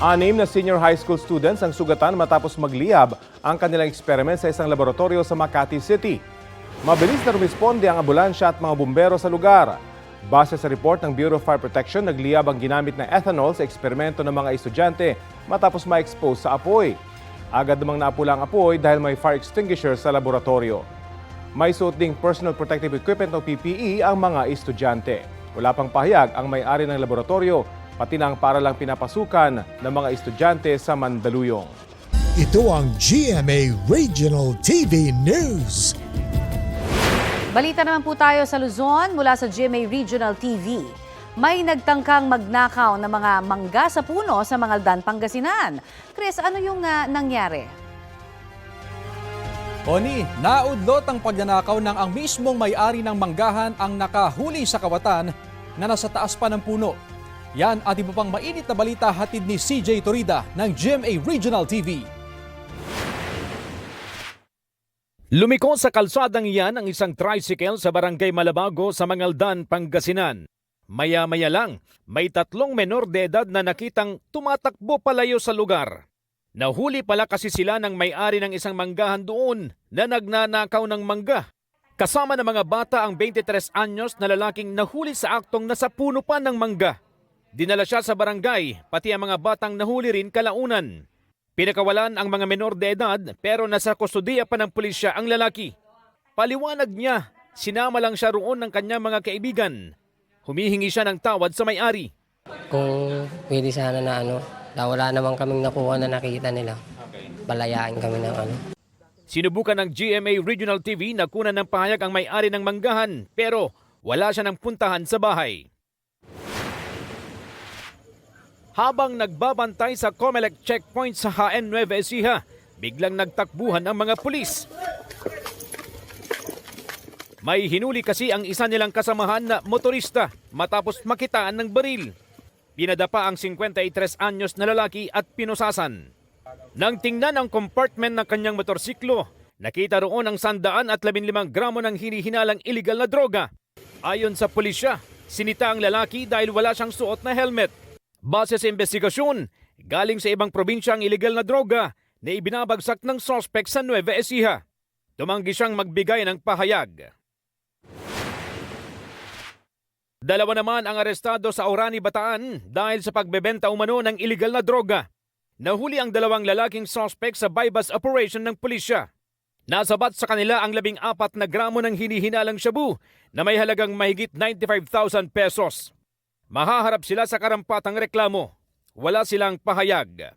Anim na senior high school students ang sugatan matapos magliyab ang kanilang eksperiment sa isang laboratorio sa Makati City. Mabilis na rumisponde ang ambulansya at mga bumbero sa lugar. Base sa report ng Bureau of Fire Protection, nagliyab ang ginamit na ethanol sa eksperimento ng mga estudyante matapos ma-expose sa apoy. Agad namang naapula ang apoy dahil may fire extinguisher sa laboratorio. May suot ding personal protective equipment o PPE ang mga estudyante. Wala pang pahayag ang may-ari ng laboratorio, pati na ang para lang pinapasukan ng mga estudyante sa Mandaluyong. Ito ang GMA Regional TV News. Balita naman po tayo sa Luzon mula sa GMA Regional TV. May nagtangkang magnakaw ng mga mangga sa puno sa Mangaldan, Pangasinan. Chris, ano yung ah, nangyari? Oni, naudlot ang pagnanakaw ng ang mismong may-ari ng manggahan ang nakahuli sa kawatan na nasa taas pa ng puno. Yan at iba pang mainit na balita hatid ni CJ Torida ng GMA Regional TV. Lumiko sa kalsadang iyan ang isang tricycle sa barangay Malabago sa Mangaldan, Pangasinan. Maya-maya lang, may tatlong menor de edad na nakitang tumatakbo palayo sa lugar. Nahuli pala kasi sila ng may-ari ng isang manggahan doon na nagnanakaw ng mangga. Kasama ng mga bata ang 23 anyos na lalaking nahuli sa aktong nasa puno pa ng mangga. Dinala siya sa barangay, pati ang mga batang nahuli rin kalaunan. Pinakawalan ang mga menor de edad pero nasa kustudiya pa ng pulisya ang lalaki. Paliwanag niya, sinama lang siya roon ng kanyang mga kaibigan. Humihingi siya ng tawad sa may-ari. Kung pwede sana na ano, na wala naman kaming nakuha na nakita nila. Palayaan kami ng ano. Sinubukan ng GMA Regional TV na kunan ng pahayag ang may-ari ng manggahan pero wala siya ng puntahan sa bahay. Habang nagbabantay sa Comelec checkpoint sa HN Nueva Ecija, biglang nagtakbuhan ang mga pulis. May hinuli kasi ang isa nilang kasamahan na motorista matapos makitaan ng baril. Pinadapa ang 53 anyos na lalaki at pinusasan. Nang tingnan ang compartment ng kanyang motorsiklo, nakita roon ang sandaan at 15 gramo ng hinihinalang illegal na droga. Ayon sa pulisya, sinita ang lalaki dahil wala siyang suot na helmet. Base sa investigasyon, galing sa ibang probinsya ang illegal na droga na ibinabagsak ng sospek sa Nueva Ecija. Tumanggi siyang magbigay ng pahayag. Dalawa naman ang arestado sa Orani, Bataan dahil sa pagbebenta umano ng illegal na droga. Nahuli ang dalawang lalaking sospek sa bypass operation ng pulisya. Nasabat sa kanila ang labing apat na gramo ng hinihinalang shabu na may halagang mahigit 95,000 pesos. Mahaharap sila sa karampatang reklamo. Wala silang pahayag.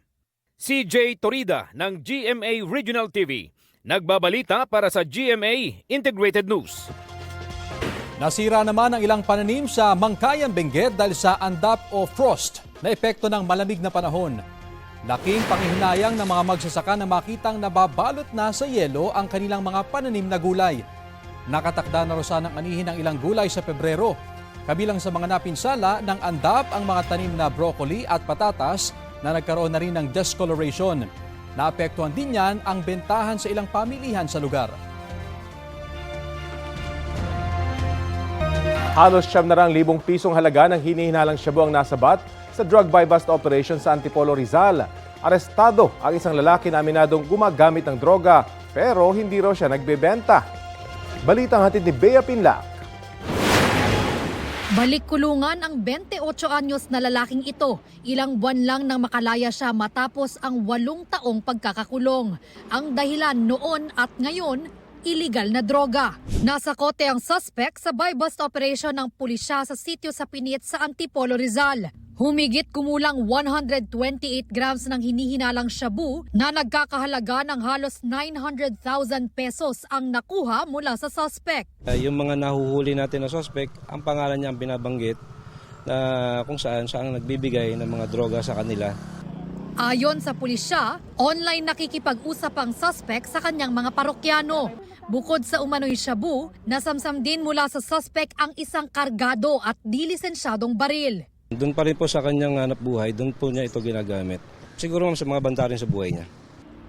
CJ Torida ng GMA Regional TV, nagbabalita para sa GMA Integrated News. Nasira naman ang ilang pananim sa Mangkayan, Benguet dahil sa andap o frost na epekto ng malamig na panahon. Laking pangihinayang ng mga magsasaka na makitang nababalot na sa yelo ang kanilang mga pananim na gulay. Nakatakda na rosa ng anihin ang ilang gulay sa Pebrero. Kabilang sa mga napinsala ng andap ang mga tanim na broccoli at patatas na nagkaroon na rin ng discoloration. Naapektuhan din yan ang bentahan sa ilang pamilihan sa lugar. Halos siyam na rang libong pisong halaga ng hinihinalang shabu ang nasabat sa drug buy-bust operation sa Antipolo Rizal. Arestado ang isang lalaki na aminadong gumagamit ng droga pero hindi raw siya nagbebenta. Balitang hatid ni Bea Pinlac. Balik kulungan ang 28 anyos na lalaking ito. Ilang buwan lang nang makalaya siya matapos ang walong taong pagkakakulong. Ang dahilan noon at ngayon, illegal na droga. Nasa kote ang suspect sa buy-bust operation ng pulisya sa sitio sa Pinit sa Antipolo Rizal. Humigit kumulang 128 grams ng hinihinalang shabu na nagkakahalaga ng halos 900,000 pesos ang nakuha mula sa suspect. Uh, yung mga nahuhuli natin na suspect, ang pangalan niya ang binabanggit na kung saan siya ang nagbibigay ng mga droga sa kanila. Ayon sa pulisya, online nakikipag-usap ang suspect sa kanyang mga parokyano. Bukod sa umano'y shabu, nasamsam din mula sa suspect ang isang kargado at di lisensyadong baril. Doon pa rin po sa kanyang hanap buhay, doon po niya ito ginagamit. Siguro ma'am, sa mga banta rin sa buhay niya.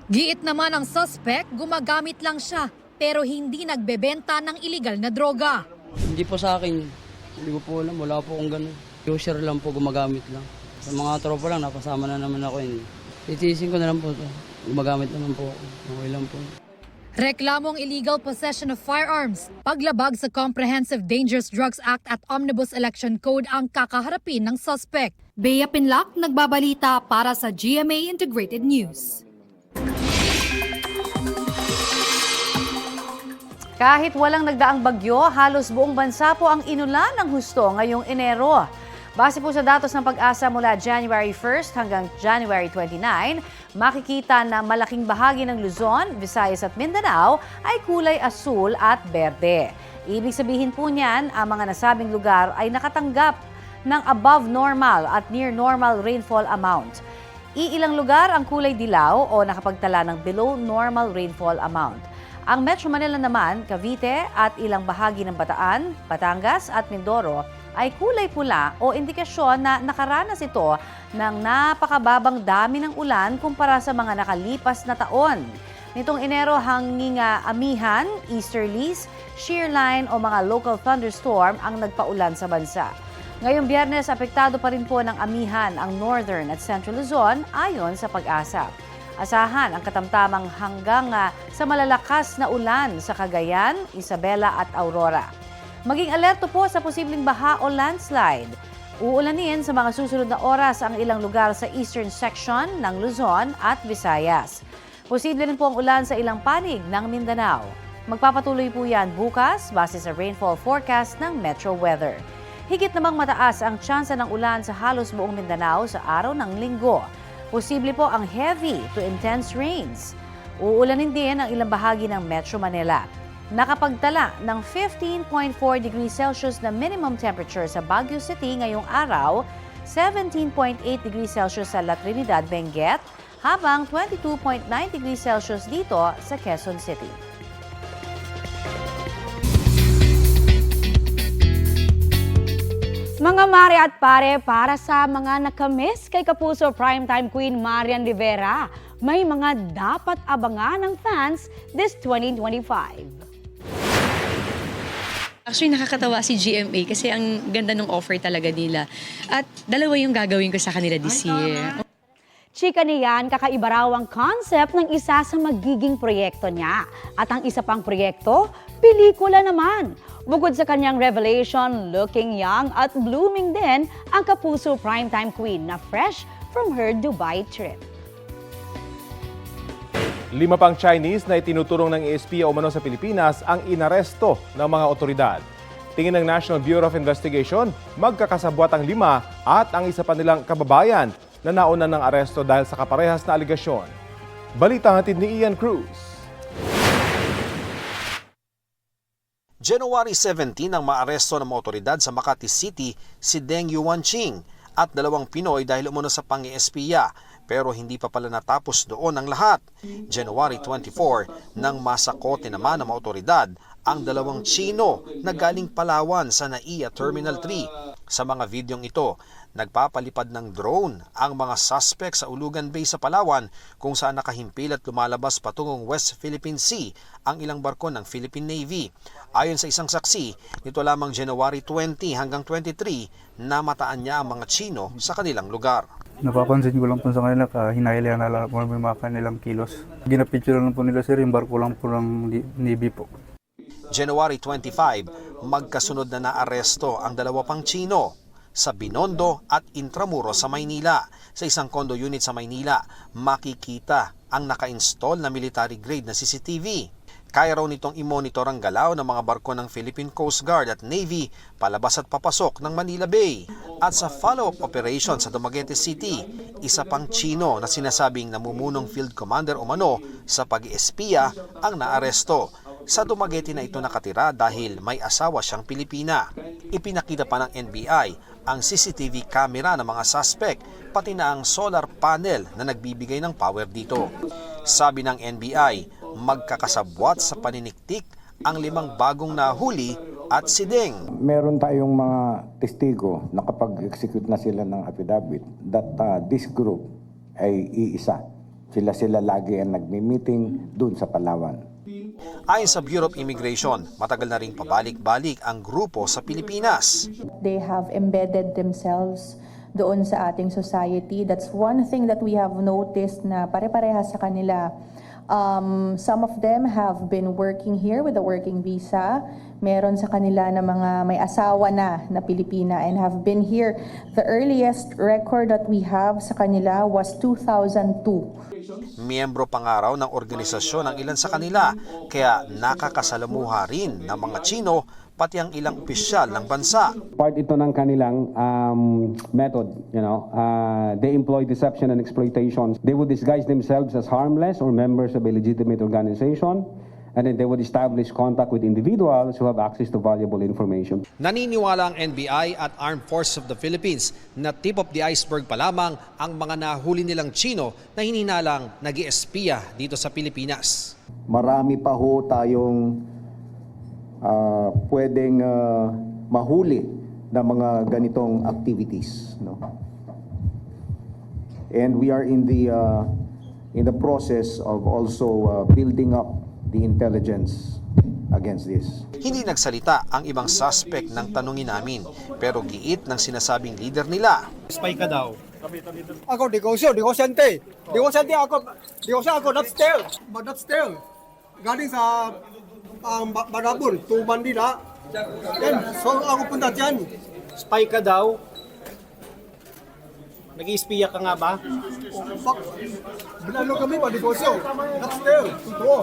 Giit naman ang suspect, gumagamit lang siya pero hindi nagbebenta ng illegal na droga. Hindi po sa akin. Hindi ko po alam. Wala po akong ganun. User lang po, gumagamit lang. Sa mga tropa lang, napasama na naman ako. Titiisin ko na lang po ito. Gumagamit naman po ako. Okay lang po. Reklamong illegal possession of firearms, paglabag sa Comprehensive Dangerous Drugs Act at Omnibus Election Code ang kakaharapin ng suspect. Bea Pinlock, nagbabalita para sa GMA Integrated News. Kahit walang nagdaang bagyo, halos buong bansa po ang inulan ng husto ngayong Enero. Base po sa datos ng pag-asa mula January 1st hanggang January 29, makikita na malaking bahagi ng Luzon, Visayas at Mindanao ay kulay asul at berde. Ibig sabihin po niyan, ang mga nasabing lugar ay nakatanggap ng above normal at near normal rainfall amount. Iilang lugar ang kulay dilaw o nakapagtala ng below normal rainfall amount. Ang Metro Manila naman, Cavite at ilang bahagi ng Bataan, Batangas at Mindoro ay kulay pula o indikasyon na nakaranas ito ng napakababang dami ng ulan kumpara sa mga nakalipas na taon. Nitong Enero hanging ah, amihan, easterlies, shear line o mga local thunderstorm ang nagpaulan sa bansa. Ngayong biyernes, apektado pa rin po ng amihan ang Northern at Central Luzon ayon sa pag-asa. Asahan ang katamtamang hanggang ah, sa malalakas na ulan sa Cagayan, Isabela at Aurora. Maging alerto po sa posibleng baha o landslide. Uulanin sa mga susunod na oras ang ilang lugar sa eastern section ng Luzon at Visayas. Posible rin po ang ulan sa ilang panig ng Mindanao. Magpapatuloy po yan bukas base sa rainfall forecast ng Metro Weather. Higit namang mataas ang tsansa ng ulan sa halos buong Mindanao sa araw ng linggo. Posible po ang heavy to intense rains. Uulanin din ang ilang bahagi ng Metro Manila. Nakapagtala ng 15.4 degrees Celsius na minimum temperature sa Baguio City ngayong araw, 17.8 degrees Celsius sa La Trinidad, Benguet, habang 22.9 degrees Celsius dito sa Quezon City. Mga mare at pare, para sa mga nakamiss kay Kapuso Primetime Queen Marian Rivera, may mga dapat abangan ng fans this 2025. Actually, nakakatawa si GMA kasi ang ganda ng offer talaga nila. At dalawa yung gagawin ko sa kanila this year. Chika niyan, kakaiba raw ang concept ng isa sa magiging proyekto niya. At ang isa pang proyekto, pelikula naman. Bukod sa kanyang revelation, looking young at blooming din ang Kapuso Primetime Queen na fresh from her Dubai trip. Lima pang Chinese na itinuturong ng ESP o umano sa Pilipinas ang inaresto ng mga otoridad. Tingin ng National Bureau of Investigation, magkakasabwat ang lima at ang isa pa nilang kababayan na nauna ng aresto dahil sa kaparehas na aligasyon. Balita hatid ni Ian Cruz. January 17 nang maaresto ng mga otoridad sa Makati City si Deng Yuanqing at dalawang Pinoy dahil umano sa pang-espiya pero hindi pa pala natapos doon ang lahat. January 24 nang masakote naman ng mga ang dalawang Chino na galing Palawan sa NAIA Terminal 3. Sa mga videong ito, nagpapalipad ng drone ang mga suspect sa Ulugan Bay sa Palawan kung saan nakahimpil at lumalabas patungong West Philippine Sea ang ilang barko ng Philippine Navy. Ayon sa isang saksi, nito lamang January 20 hanggang 23 namataan niya ang mga Chino sa kanilang lugar. Napapansin ko lang po sa kanila, ka hinahilihan na lang po may mga kanilang kilos. Ginapicture lang po nila sir, yung barko lang po ng Navy po. January 25, magkasunod na naaresto ang dalawa pang Chino sa Binondo at Intramuros sa Maynila. Sa isang condo unit sa Maynila, makikita ang naka-install na military grade na CCTV. Kaya raw nitong i-monitor ang galaw ng mga barko ng Philippine Coast Guard at Navy palabas at papasok ng Manila Bay. At sa follow-up operation sa Dumaguete City, isa pang Chino na sinasabing namumunong field commander umano sa pag-espiya ang naaresto. Sa Dumaguete na ito nakatira dahil may asawa siyang Pilipina. Ipinakita pa ng NBI ang CCTV camera ng mga suspect pati na ang solar panel na nagbibigay ng power dito. Sabi ng NBI, magkakasabwat sa paniniktik ang limang bagong nahuli at si Deng. Meron tayong mga testigo na kapag execute na sila ng affidavit that uh, this group ay iisa. Sila-sila lagi ang nagmi-meeting dun sa Palawan. Ayon sa Bureau of Immigration, matagal na ring pabalik-balik ang grupo sa Pilipinas. They have embedded themselves doon sa ating society. That's one thing that we have noticed na pare-parehas sa kanila. Um, some of them have been working here with a working visa. Meron sa kanila na mga may asawa na na Pilipina and have been here. The earliest record that we have sa kanila was 2002. Miyembro pa nga raw ng organisasyon ang ilan sa kanila, kaya nakakasalamuha rin ng mga Chino pati ang ilang opisyal ng bansa. part ito ng kanilang um, method, you know. Uh, they employ deception and exploitation. They would disguise themselves as harmless or members of a legitimate organization, and then they would establish contact with individuals who have access to valuable information. Naniniwala ang NBI at Armed Forces of the Philippines na tip of the iceberg pa lamang ang mga nahuli nilang Chino na hininalang nag espiya dito sa Pilipinas. Marami pa ho tayong ah, pwedeng ah, mahuli na mga ganitong activities. No? And we are in the, ah, in the process of also ah, building up the intelligence against this. Hindi nagsalita ang ibang suspect ng tanungin namin pero giit ng sinasabing leader nila. Spy ka daw. Ako, negosyo, negosyante. Negosyante ako, negosyo ako, not still. But not still. Galing sa um, Barabon, to Manila. Yan, so ako punta dyan. Spy ka daw? Nag-iispiya ka nga ba? Fuck. Binalo kami pa, negosyo. Not still. Totoo.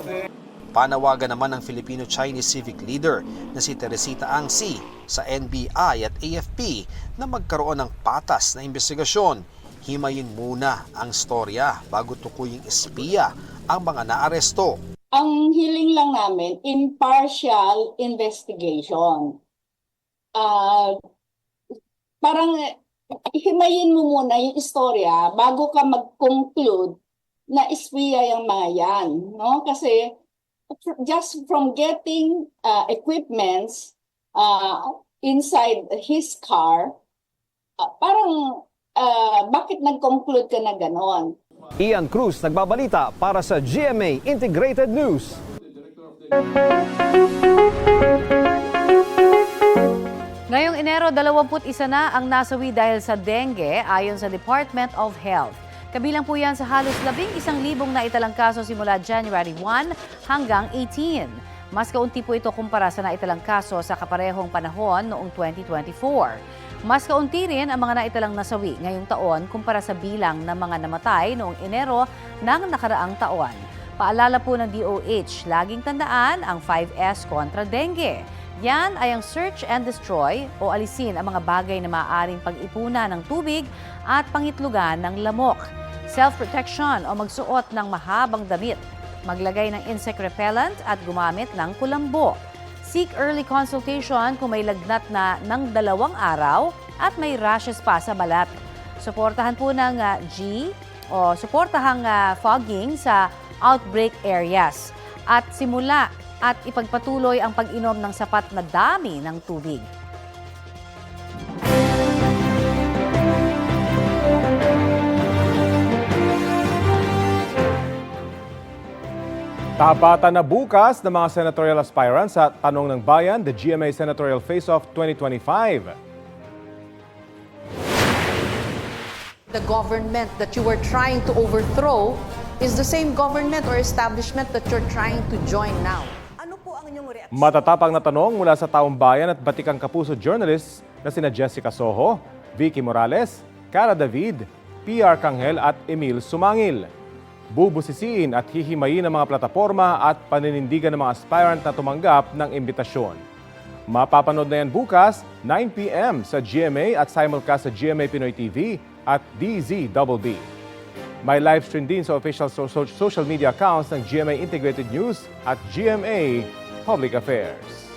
Panawagan naman ng Filipino-Chinese civic leader na si Teresita Angsi sa NBI at AFP na magkaroon ng patas na investigasyon. Himayin muna ang storya bago tukuying espiya ang mga naaresto. Ang hiling lang namin, impartial investigation. Ah, parang himayin mo muna yung istorya bago ka mag-conclude na espiya yung mga yan. No? Kasi just from getting uh, equipments uh, inside his car, uh, parang uh, bakit nag-conclude ka na ganon? Ian Cruz nagbabalita para sa GMA Integrated News. Ngayong Enero, 21 na ang nasawi dahil sa dengue ayon sa Department of Health. Kabilang po yan sa halos labing isang libong na italang kaso simula January 1 hanggang 18. Mas kaunti po ito kumpara sa naitalang kaso sa kaparehong panahon noong 2024. Mas kaunti rin ang mga naitalang nasawi ngayong taon kumpara sa bilang ng mga namatay noong Enero ng nakaraang taon. Paalala po ng DOH, laging tandaan ang 5S kontra dengue. Yan ay ang search and destroy o alisin ang mga bagay na maaaring pag-ipunan ng tubig at pangitlugan ng lamok. Self-protection o magsuot ng mahabang damit. Maglagay ng insect repellent at gumamit ng kulambo. Seek early consultation kung may lagnat na ng dalawang araw at may rashes pa sa balat. Suportahan po ng ah, G o suportahang ah, fogging sa outbreak areas. At simula at ipagpatuloy ang pag-inom ng sapat na dami ng tubig. Tapatan na bukas ng mga senatorial aspirants sa Tanong ng Bayan, the GMA Senatorial Face-Off 2025. The government that you were trying to overthrow is the same government or establishment that you're trying to join now. Matatapang na tanong mula sa taong bayan at batikang kapuso journalists na sina Jessica Soho, Vicky Morales, Cara David, PR Kanghel at Emil Sumangil. Bubusisiin at hihimayin ang mga plataforma at paninindigan ng mga aspirant na tumanggap ng imbitasyon. Mapapanood na yan bukas, 9pm sa GMA at simulcast sa GMA Pinoy TV at DZBB. May live stream din sa official so- so- social media accounts ng GMA Integrated News at GMA Public Affairs.